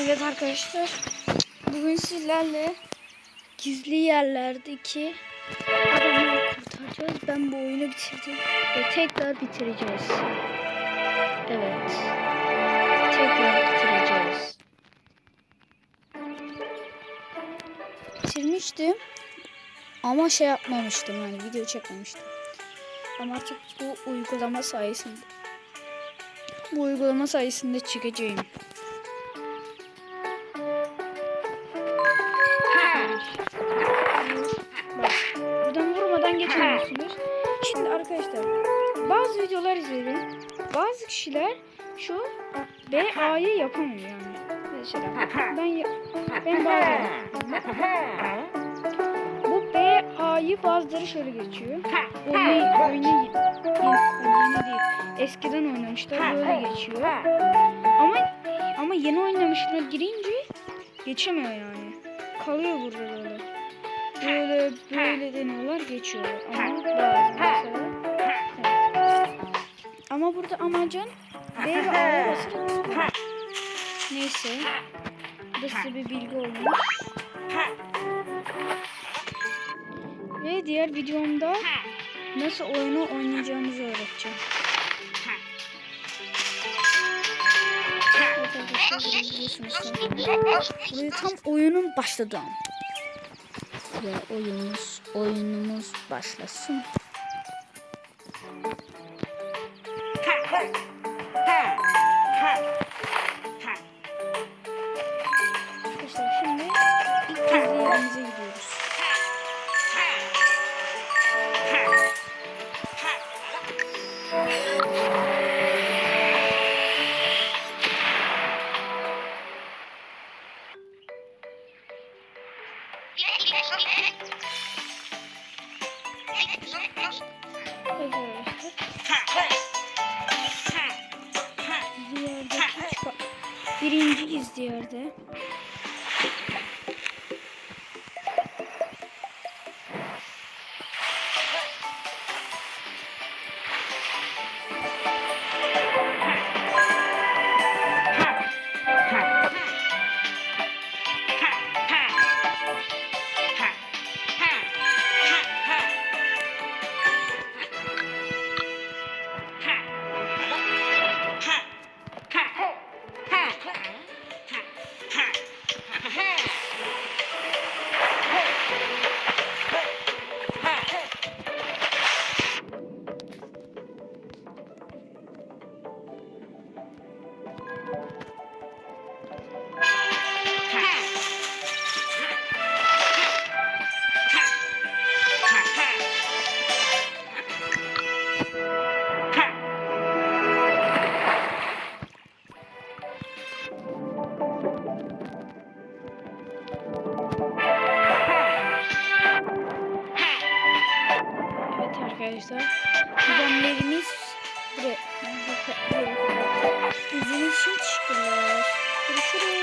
Evet arkadaşlar. Bugün sizlerle gizli yerlerdeki adamları kurtaracağız. Ben bu oyunu bitirdim ve tekrar bitireceğiz. Evet. Tekrar bitireceğiz. Bitirmiştim. Ama şey yapmamıştım yani video çekmemiştim. Ama artık bu uygulama sayesinde bu uygulama sayesinde çıkacağım. Geçemiyorsunuz. Şimdi arkadaşlar bazı videolar izledim. Bazı kişiler şu B A'yı yapamıyor yani. Mesela ben ben bazen bu B A'yı bazıları şöyle geçiyor. Oyunu, oyunu yeni değil. Eskiden oynamışlar böyle geçiyor. Ama ama yeni oynamışlar girince geçemiyor yani. Kalıyor burada böyle. Böyle böyle deniyorlar geçiyorlar. Ama bazı mesela. Ama burada amacın B ve A'ya basarak Neyse. Bu da size bir bilgi olmuş. Ve diğer videomda nasıl oyunu oynayacağımızı öğreteceğim. Burayı tam oyunun başladı. Ve oyunumuz, oyunumuz başlasın. Birinci gizli clap. Arkadaşlar. Kuzenlerimiz buraya. Bizim için teşekkürler.